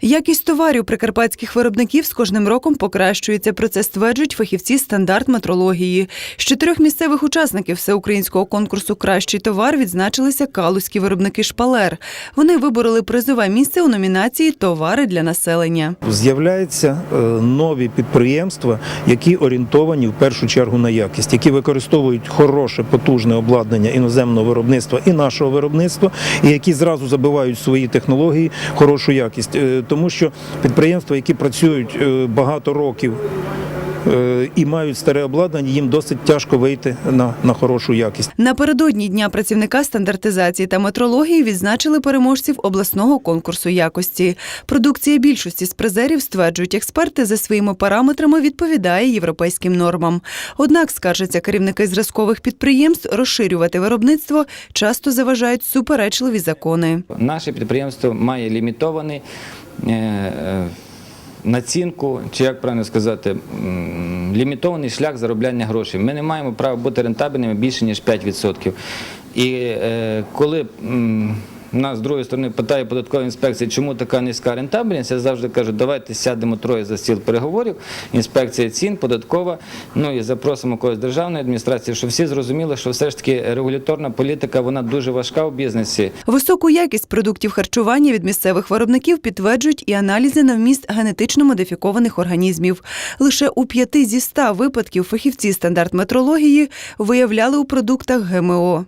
Якість товарів прикарпатських виробників з кожним роком покращується. Про це стверджують фахівці стандарт метрології. З чотирьох місцевих учасників всеукраїнського конкурсу Кращий товар відзначилися калузькі виробники шпалер. Вони вибороли призове місце у номінації Товари для населення. З'являються е, нові підприємства, які орієнтовані в першу чергу на якість, які використовують хороше потужне обладнання іноземного виробництва і нашого виробництва, і які зразу забивають свої технології хорошу якість. Тому що підприємства, які працюють е, багато років. е, І мають старе обладнання, їм досить тяжко вийти на, на хорошу якість. Напередодні дня працівника стандартизації та метрології відзначили переможців обласного конкурсу якості. Продукція більшості з призерів стверджують експерти за своїми параметрами відповідає європейським нормам. Однак, скаржаться керівники зразкових підприємств, розширювати виробництво часто заважають суперечливі закони. Наше підприємство має лімітований націнку, чи як правильно сказати, лімітований шлях заробляння грошей. Ми не маємо права бути рентабельними більше ніж 5%. І е, коли нас з другої сторони питає податкова інспекція, чому така низька рентабельність, я завжди кажу, давайте сядемо троє за стіл переговорів, інспекція цін, податкова, ну і запросимо когось державної адміністрації, щоб всі зрозуміли, що все ж таки регуляторна політика вона дуже важка у бізнесі. Високу якість продуктів харчування від місцевих виробників підтверджують і аналізи на вміст генетично модифікованих організмів. Лише у п'яти зі ста випадків фахівці стандарт метрології виявляли у продуктах ГМО.